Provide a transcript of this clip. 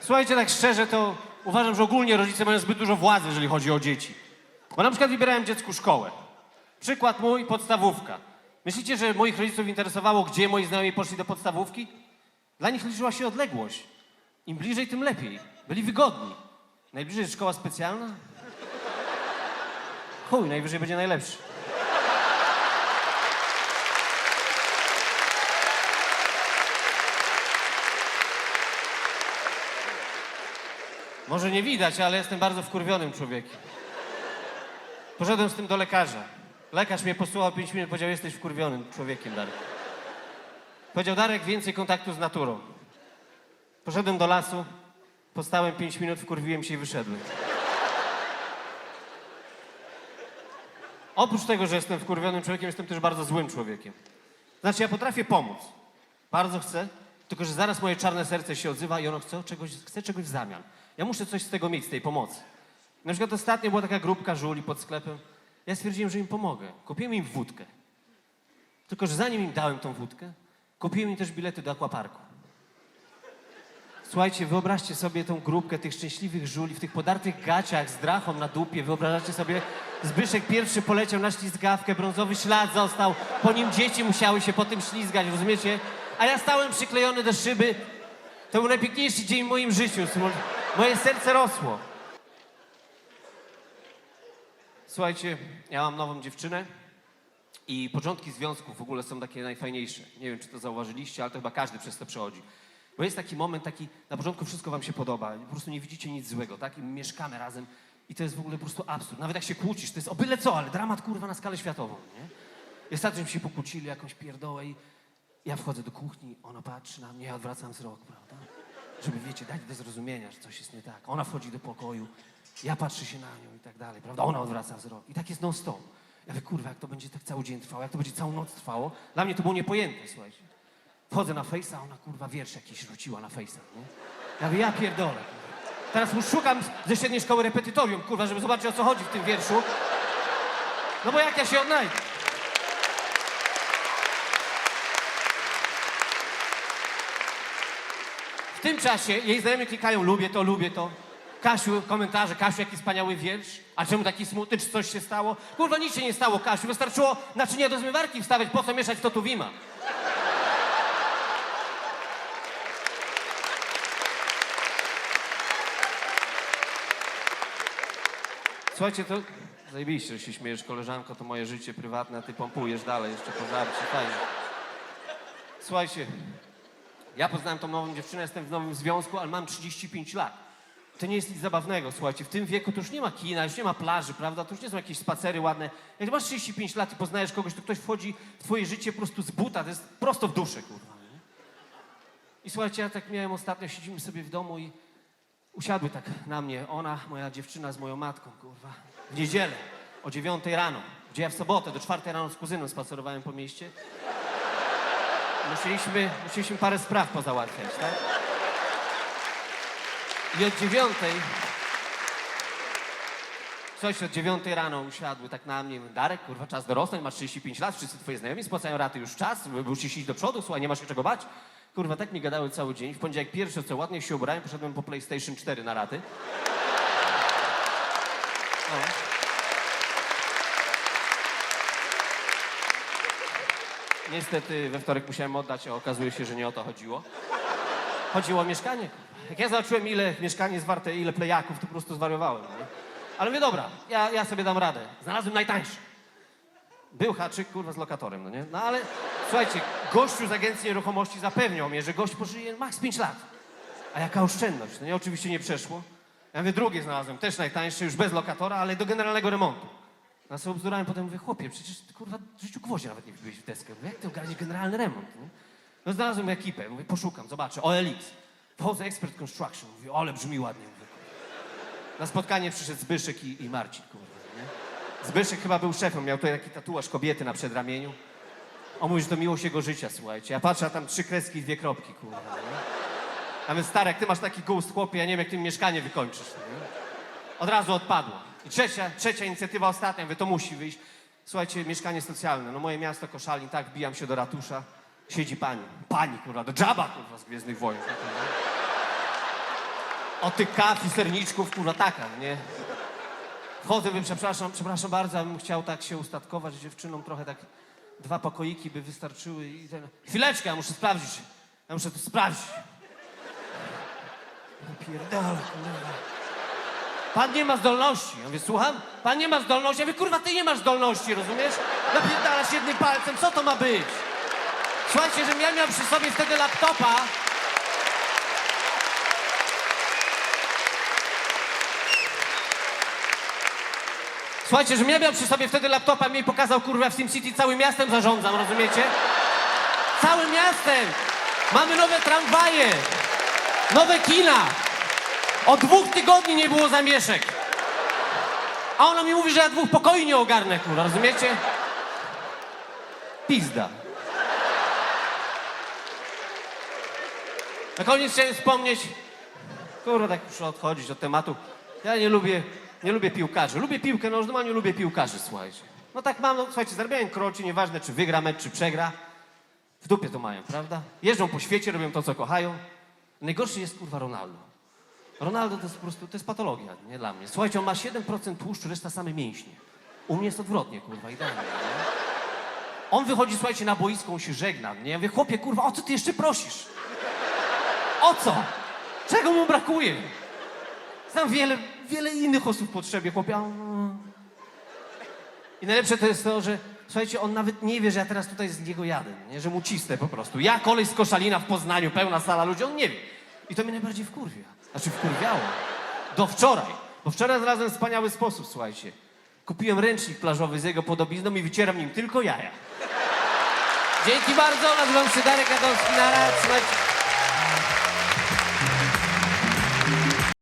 Słuchajcie, tak szczerze, to uważam, że ogólnie rodzice mają zbyt dużo władzy, jeżeli chodzi o dzieci. Bo na przykład wybierałem dziecku szkołę. Przykład mój, podstawówka. Myślicie, że moich rodziców interesowało, gdzie moi znajomi poszli do podstawówki? Dla nich liczyła się odległość. Im bliżej, tym lepiej. Byli wygodni. Najbliżej jest szkoła specjalna? Chuj, najwyżej będzie najlepszy. Może nie widać, ale jestem bardzo wkurwionym człowiekiem. Poszedłem z tym do lekarza. Lekarz mnie posłuchał 5 minut, powiedział, jesteś wkurwionym człowiekiem, Darek. Powiedział, Darek, więcej kontaktu z naturą. Poszedłem do lasu, postałem 5 minut, wkurwiłem się i wyszedłem. Oprócz tego, że jestem wkurwionym człowiekiem, jestem też bardzo złym człowiekiem. Znaczy, ja potrafię pomóc. Bardzo chcę, tylko że zaraz moje czarne serce się odzywa i ono chce czegoś, chce czegoś w zamian. Ja muszę coś z tego mieć, z tej pomocy. Na przykład ostatnio była taka grupka żuli pod sklepem. Ja stwierdziłem, że im pomogę. Kupiłem im wódkę. Tylko, że zanim im dałem tą wódkę, kupiłem im też bilety do akwaparku. Słuchajcie, wyobraźcie sobie tą grupkę tych szczęśliwych żuli w tych podartych gaciach z drachą na dupie. Wyobrażacie sobie, Zbyszek pierwszy poleciał na ślizgawkę, brązowy ślad został, po nim dzieci musiały się po tym ślizgać, rozumiecie? A ja stałem przyklejony do szyby. To był najpiękniejszy dzień w moim życiu. Moje serce rosło. Słuchajcie, ja mam nową dziewczynę i początki związków w ogóle są takie najfajniejsze. Nie wiem, czy to zauważyliście, ale to chyba każdy przez to przechodzi. Bo jest taki moment, taki, na początku wszystko wam się podoba, po prostu nie widzicie nic złego, tak? I mieszkamy razem i to jest w ogóle po prostu absurd. Nawet jak się kłócisz, to jest o byle co, ale dramat kurwa na skalę światową, nie? I ostatnio się pokłócili, jakąś pierdołę i ja wchodzę do kuchni, ona patrzy na mnie, ja odwracam wzrok, prawda? Żeby, wiecie, dać do zrozumienia, że coś jest nie tak. Ona wchodzi do pokoju, ja patrzę się na nią i tak dalej, prawda? Ona odwraca wzrok. I tak jest non stop. Ja mówię, kurwa, jak to będzie tak cały dzień trwało, jak to będzie całą noc trwało. Dla mnie to było niepojęte, słuchajcie. Wchodzę na fejsa, a ona kurwa wiersz jakiś rzuciła na fejsa, nie? Ja mówię, ja pierdolę. Teraz już szukam ze średniej szkoły repetytorium, kurwa, żeby zobaczyć o co chodzi w tym wierszu. No bo jak ja się odnajdę? W tym czasie jej znajomi klikają, lubię to, lubię to. Kasiu, komentarze, Kasiu, jaki wspaniały wiersz. A czemu taki smutny, czy coś się stało? Kurwa, nic się nie stało, Kasiu. Wystarczyło naczynia do zmywarki wstawiać, po co mieszać to tu wima? Słuchajcie, to zajebiście, że się śmiejesz, koleżanko, to moje życie prywatne, a ty pompujesz dalej jeszcze po żarcie, fajnie. Słuchajcie, ja poznałem tą nową dziewczynę, jestem w nowym związku, ale mam 35 lat. To nie jest nic zabawnego, słuchajcie. W tym wieku to już nie ma kina, już nie ma plaży, prawda? To już nie są jakieś spacery ładne. Jak masz 35 lat i poznajesz kogoś, to ktoś wchodzi w twoje życie po prostu z buta, to jest prosto w duszę, kurwa. Nie? I słuchajcie, ja tak miałem ostatnio, siedzimy sobie w domu i usiadły tak na mnie ona, moja dziewczyna z moją matką, kurwa. W niedzielę o 9 rano, gdzie ja w sobotę do 4 rano z kuzynem spacerowałem po mieście. Musieliśmy, musieliśmy parę spraw pozałatwiać, tak? I od dziewiątej, coś od dziewiątej rano usiadły tak na mnie. Darek, kurwa, czas dorosnąć, masz 35 lat, wszyscy twoje znajomi spłacają raty już czas, musisz iść do przodu, słuchaj, nie masz się czego bać. Kurwa, tak mi gadały cały dzień. W poniedziałek pierwsze, co ładnie się ubrałem, poszedłem po PlayStation 4 na raty. O. Niestety we wtorek musiałem oddać, a okazuje się, że nie o to chodziło. Chodziło o mieszkanie. Jak ja zobaczyłem, ile mieszkanie jest warte, ile plejaków, to po prostu zwariowałem. Nie? Ale mówię, dobra, ja, ja sobie dam radę. Znalazłem najtańszy. Był haczyk, kurwa, z lokatorem, no nie? No ale słuchajcie, gościu z agencji nieruchomości zapewniał mnie, że gość pożyje maks 5 lat. A jaka oszczędność? No nie, oczywiście nie przeszło. Ja mówię, drugie znalazłem, też najtańsze, już bez lokatora, ale do generalnego remontu. No sobie obzdurałem, potem mówię, chłopie, przecież ty, kurwa w życiu gwoździa nawet nie wbiłeś w deskę. Mówię, jak ty ogarniesz generalny remont, nie? No znalazłem ekipę, mówię, poszukam, zobaczę, OLX. Wchodzę, Expert Construction, mówię, ale brzmi ładnie, mówię. Na spotkanie przyszedł Zbyszek i, i Marcin, kurwa, nie? Zbyszek chyba był szefem, miał tutaj taki tatuaż kobiety na przedramieniu. On mówi, że to miłość jego życia, słuchajcie. Ja patrzę, a tam trzy kreski i dwie kropki, kurwa, nie? A więc Starek, ty masz taki gust, chłopie, ja nie wiem, jak ty mi mieszkanie wykończysz, nie? Od razu odpadło. I trzecia, trzecia inicjatywa, ostatnia, mówię, to musi wyjść. Słuchajcie, mieszkanie socjalne, no moje miasto Koszalin, tak, wbijam się do ratusza, siedzi pani. Pani, kurwa, do Jabba, kurwa, z Gwiezdnych Wojen. o tych kaw i serniczków, kurwa, taka, nie? Wchodzę, mówię, przepraszam, przepraszam bardzo, ja bym chciał tak się ustatkować dziewczyną, trochę tak dwa pokoiki by wystarczyły i ten... Chwileczkę, ja muszę sprawdzić. Ja muszę to sprawdzić. Ja pierdolę, kurwa. Pan nie ma zdolności. Ja mówię, słucham? Pan nie ma zdolności. Ja mówię, kurwa, ty nie masz zdolności, rozumiesz? Napierdalasz jednym palcem, co to ma być? Słuchajcie, że ja miałem przy sobie wtedy laptopa. Słuchajcie, że ja miał przy sobie wtedy laptopa, mi pokazał, kurwa, w SimCity całym miastem zarządzam, rozumiecie? Całym miastem! Mamy nowe tramwaje! Nowe kina! Od dwóch tygodni nie było zamieszek! A ona mi mówi, że ja dwóch pokoi nie ogarnę, kurwa, rozumiecie? Pizda. Na koniec chciałem wspomnieć, kurwa, tak muszę odchodzić od tematu. Ja nie lubię, nie lubię piłkarzy. Lubię piłkę nożną, a nie lubię piłkarzy, słuchajcie. No tak mam, no słuchajcie, zarabiają kroci, nieważne czy wygra mecz, czy przegra. W dupie to mają, prawda? Jeżdżą po świecie, robią to, co kochają. Najgorszy jest, kurwa, Ronaldo. Ronaldo to jest po prostu, to jest patologia, nie dla mnie. Słuchajcie, on ma 7% tłuszczu, reszta same mięśnie. U mnie jest odwrotnie, kurwa, idealnie, nie? On wychodzi, słuchajcie, na boisko, on się żegna, nie? Ja mówię, chłopie, kurwa, o co ty jeszcze prosisz? O co? Czego mu brakuje? Znam wiele, wiele innych osób w potrzebie, chłopie. a I najlepsze to jest to, że słuchajcie, on nawet nie wie, że ja teraz tutaj z niego jadę, nie? że mu cisnę po prostu. Ja kolej z Koszalina w Poznaniu, pełna sala ludzi, on nie wie. I to mnie najbardziej wkurwia. Znaczy wkurwiało. Do wczoraj. Bo wczoraj znalazłem wspaniały sposób, słuchajcie. Kupiłem ręcznik plażowy z jego podobizną i wycieram nim tylko jaja. Dzięki bardzo, nazywam się Darek Adolski, na się.